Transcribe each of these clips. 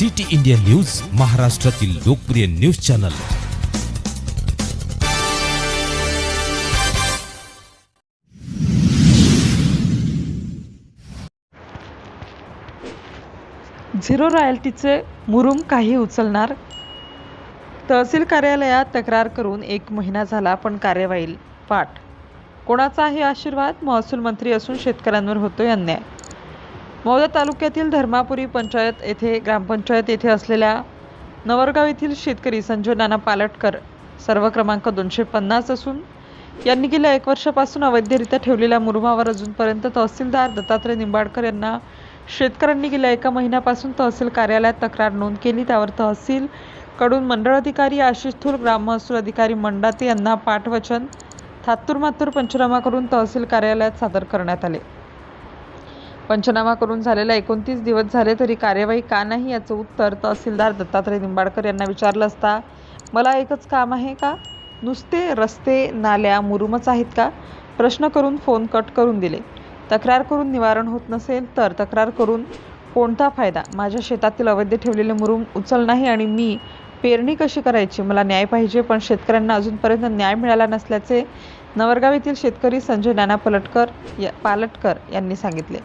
City India news महाराष्ट्रातील लोकप्रिय news channel. Zero रॉयल्टीचे मुरुम काही उचलणार? तहसील कार्यालयात तक्रार करून एक महिना झाला पण कार्यवाही पाठ. कोणाचा आहे आशीर्वाद महसूल मंत्री असून शेतकऱ्यांवर होतोय अन्याय. मौदा तालुक्यातील धर्मापुरी पंचायत येथे ग्रामपंचायत येथे असलेल्या नवरगाव येथील शेतकरी संजय नाना पालटकर सर्व क्रमांक दोनशे पन्नास असून यांनी गेल्या एक वर्षापासून अवैधरित्या ठेवलेल्या मुरुमावर अजूनपर्यंत तहसीलदार दत्तात्रय निंबाडकर यांना शेतकऱ्यांनी गेल्या एका महिन्यापासून तहसील कार्यालयात तक्रार नोंद केली. त्यावर तहसील कडून मंडळ अधिकारी आशिष थूर ग्राम महसूल अधिकारी मंडाते यांना पाठवचन थातूर मातूर पंचनामा करून तहसील कार्यालयात सादर करण्यात आले. पंचनामा करून झालेला एकोणतीस दिवस झाले तरी कार्यवाही का नाही याचं उत्तर तहसीलदार दत्तात्रय निंबाडकर यांना विचारलं असता मला एकच काम आहे का? नुसते रस्ते नाल्या मुरुमच आहेत का? प्रश्न करून फोन कट करून दिले. तक्रार करून निवारण होत नसेल तर तक्रार करून कोणता फायदा? माझ्या शेतातील अवैध ठेवलेले मुरुम उचल नाही आणि मी पेरणी कशी करायची? मला न्याय पाहिजे पण शेतकऱ्यांना अजूनपर्यंत न्याय मिळाला नसल्याचे नवरगाव येथील शेतकरी संजय नाना पलटकर या पालटकर यांनी सांगितले.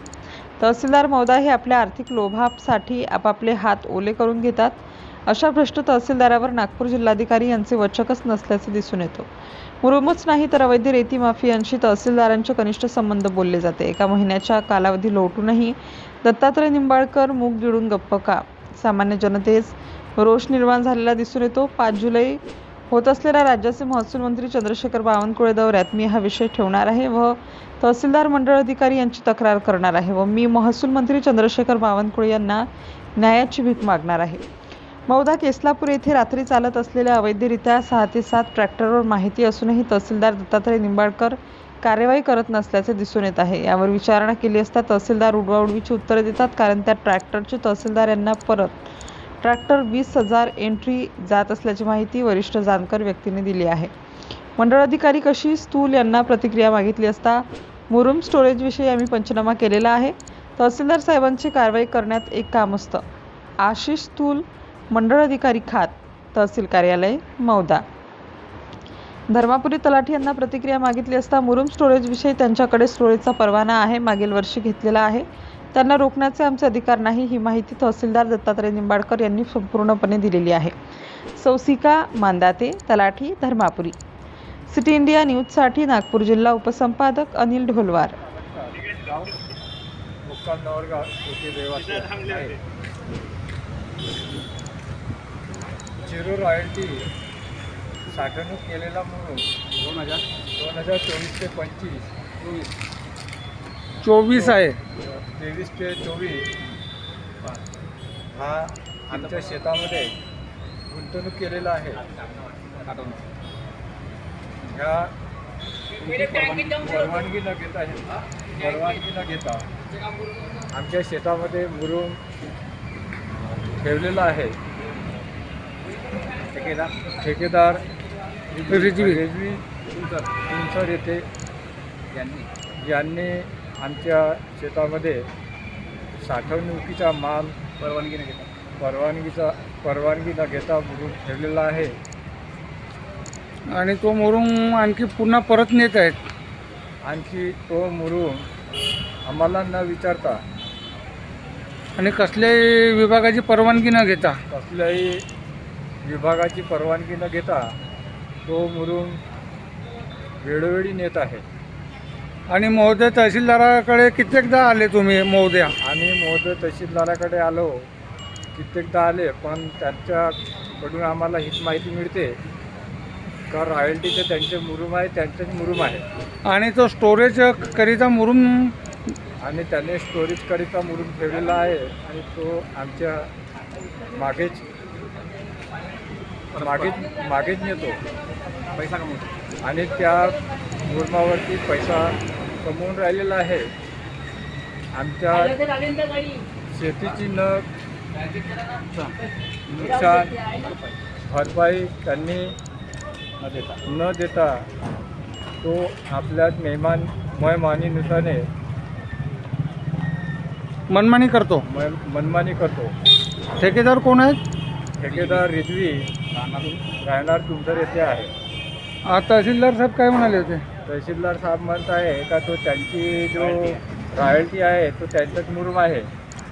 तहसीलदार महोदय हे आपल्या आर्थिक लोभासाठी आपापले हात ओले करून घेतात. अशा भ्रष्ट तहसीलदारावर नागपूर जिल्हाधिकारी यांचे वचकच नसल्याचे दिसून येतो. मुरुमच नाही तर अवैध रेती माफियांशी तहसीलदारांचे कनिष्ठ संबंध बोलले जाते. एका महिन्याच्या कालावधी लोटूनही दत्तात्रय निंबाळकर मूग गिळून गप्प का? सामान्य जनतेस रोष निर्माण झालेला दिसून येतो. पाच जुलै होत असलेल्या राज्याचे महसूल मंत्री चंद्रशेखर बावनकुळे दौऱ्यात मी हा विषय ठेवणार आहे व तहसीलदार मंडळ अधिकारी यांची तक्रार करणार आहे व मी महसूल मंत्री चंद्रशेखर बावनकुळे यांना न्यायाची भीक मागणार आहे. मौदा केसलापूर येथे रात्री चालत असलेल्या अवैधरित्या सहा ते सात ट्रॅक्टरवर माहिती असूनही तहसीलदार दत्तात्रय निंबाळकर कार्यवाही करत नसल्याचे दिसून येत आहे. यावर विचारणा केली असता तहसीलदार उडवाउडवीची उत्तरे देतात कारण त्या ट्रॅक्टरचे तहसीलदार यांना परत ट्रॅक्टर वीस हजार एंट्री जात असल्याची माहिती वरिष्ठ जाणकार व्यक्तीने दिली आहे. मंडळ अधिकारी कशी स्थूल यांना प्रतिक्रिया मागितली असता मुरुम स्टोरेजविषयी आम्ही पंचनामा केलेला आहे. तहसीलदार साहेबांची कारवाई करण्यात एक काम असतं. आशिष स्थूल मंडळ अधिकारी खात तहसील कार्यालय मौदा. धर्मापुरी तलाठी यांना प्रतिक्रिया मागितली असता मुरुम स्टोरेजविषयी त्यांच्याकडे स्टोरेजचा परवाना आहे मागील वर्षी घेतलेला आहे. त्यांना रोखण्याचे आमचे अधिकार नाही ही माहिती तहसीलदार दत्तात्रय निंबाडकर यांनी संपूर्णपणे दिलेली आहे. सौसिका मांदाते तलाठी धर्मापुरी. सिटी इंडिया न्यूजसाठी नागपूर जिल्हा उपसंपादक अनिल ढोलवार. झिरो रॉयल्टी साठवणूक केलेला म्हणून दोन हजार दोन हजार चोवीस ते पंचवीस चोवीस चोवीस आहे तेवीस ते चोवीस हा आमच्या शेतामध्ये गुंतवणूक केलेला आहे ह्या परवानगी न घेता परवानगी न घेता आमच्या शेतामध्ये मुरुम ठेवलेला आहे ठेकेदार ठेकेदार रिजवी. रिजवी तुमसर येथे यांनी यांनी आमच्या शेतामध्ये साठवणुकीचा माल परवानगी न घेता परवानगीचा परवानगी न घेता मुरुम ठेवलेला आहे. आणि तो मुरुम आणखी पुन्हा परत नेत आहेत. आणखी तो मुरुम आम्हाला न विचारता आणि कसल्याही विभागाची परवानगी न घेता? कसल्याही विभागाची परवानगी न घेता तो मुरुम वेळोवेळी नेत आहे. आणि महोदय तहसीलदाराकडे कित्येकदा आले तुम्ही महोदया? आम्ही महोदय तहसीलदाराकडे आलो. कित्येकदा आले पण त्यांच्याकडून आम्हाला हीच माहिती मिळते. का रॉयल्टीचे त्यांचे मुरुम आहे त्यांचेच मुरुम आहे. आणि तो स्टोरेज करिता मुरुम? आणि त्याने स्टोरेजकरिता मुरुम ठेवलेला आहे आणि तो आमच्या मागेच मागेच मागेच नेतो. पैसा कमवतो. आणि त्या मुरमावरती पैसा कमवून राहिलेला आहे. आमच्या शेतीची न नुकसान भरपाई त्यांनी न देता तो आपल्या मेहमान मेहमानीनुसाने मनमानी करतो. मन मनमानी करतो. ठेकेदार कोण आहेत? ठेकेदार रिजवी राहणार. तुमचं येथे आहे. आ, तहसीलदार साहेब काय म्हणाले होते? तहसीलदार साहेब म्हणत आहे का तो त्यांची जो रॉयल्टी आहे. तो त्यांचाच मुरुम आहे.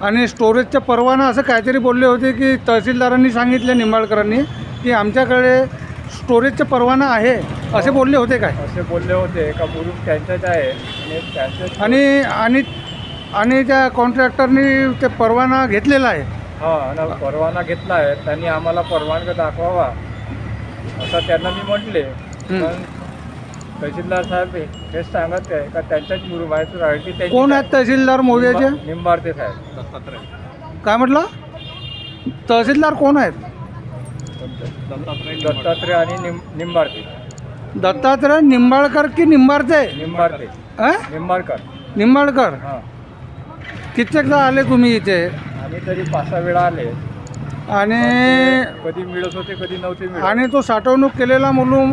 आणि स्टोरेजचा परवाना असं काहीतरी बोलले होते की तहसीलदारांनी सांगितले निंबाळकरांनी की आमच्याकडे स्टोरेजचा परवाना आहे असे बोलले होते काय? असे बोलले होते का मुरुम त्यांचाच आहे आणि आणि आणि आणि त्या कॉन्ट्रॅक्टरनी ते परवाना घेतलेला आहे. हा आणि परवाना घेतला आहे. त्यांनी आम्हाला परवानगी दाखवावा. असं त्यांना मी म्हटले. पण तहसीलदार साहेब हे- हेच सांगत आहे का त्यांच्याच रॉयल्टी त्यांची कोण आहेत तहसीलदार मोव्याचे निंबारते साहेब. काय म्हटलं? तहसीलदार कोण आहेत? दत्तात्रय आणि निंबारते दत्तात्रय निंबाळकर की निंबाळते निंबारते अ? निंबाळकर. निंबाळकर? हां. कित्येकदा आले तुम्ही इथे. आणि तरी पाच सहा वेळा आले. आणि कधी मिळत होते कधी नव्हते मिळत. आणि तो साठवणूक केलेला मुरुम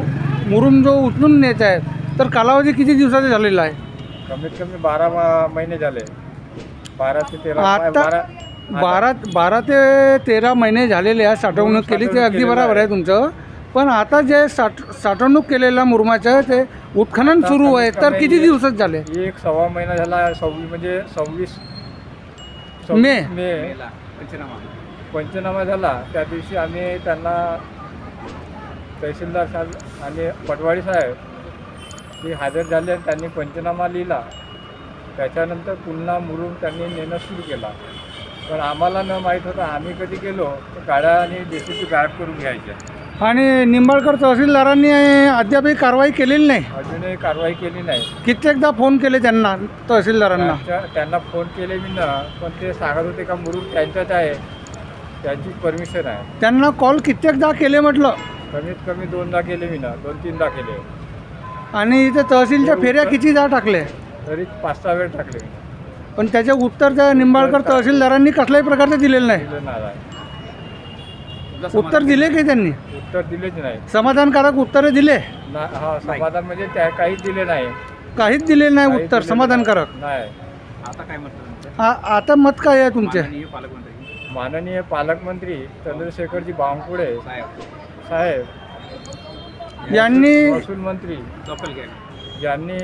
मुरुम जो उचलून नेत आहेत तर कालावधी किती दिवसाचा झालेला आहे? कमीत कमी बारा मा- महिने झाले. बारा ते तेरा आता बारा बारा बारा ते तेरा महिने झालेले आहे साठवणूक केली ते अगदी बरोबर आहे तुमचं. पण आता जे साठ साठवणूक केलेल्या मुरुमाचं ते उत्खनन सुरू आहे तर किती दिवसात झाले? एक सव्वा महिना झाला सव्वीस म्हणजे सव्वीस मे. मे. पंचनामा झाला. त्या दिवशी आम्ही त्यांना तहसीलदार साहेब आणि पटवाडी साहेब हे हजर झाले आणि त्यांनी पंचनामा लिहिला. त्याच्यानंतर पुन्हा मुरुम त्यांनी नेणं सुरू केला. पण आम्हाला न माहीत होतं आम्ही कधी गेलो तर गाड्या आणि जेसीबी गायब करून घ्यायच्या. आणि निंबाळकर तहसीलदारांनी अद्यापही कारवाई केलेली नाही? अजूनही कारवाई केली नाही. कित्येकदा फोन केले त्यांना तहसीलदारांना? त्यांच्या- त्यांना फोन केले मी ना पण ते सांगत होते का मुरुम त्यांच्याच आहे त्यांची परमिशन आहे. त्यांना कॉल कित्येकदा केले म्हटलं. कमीत कमी दोनदा केले मी ना दोन तीनदा केले. आणि इथे तहसीलच्या फेऱ्या कितीदा टाकले? तरी पाच सहा वेळ टाकले मी. पण त्याचे उत्तर त्या निंबाळकर तहसीलदारांनी कसल्याही प्रकारचे दिलेलं नाही. दिलं नाही. उत्तर दिले की त्यांनी? उत्तर दिलेच नाही. समाधानकारक उत्तरे दिले? ना हा समाधान म्हणजे त्या काहीच दिले नाही. काहीच दिले नाही उत्तर दिलेलं समाधानकारक? नाही. आ- आता मत काय आहे तुमचे? माननीय पालकमंत्री. चंद्रशेखरजी बावनकुळे साहेब. यांनी महसूल मंत्री. यांनी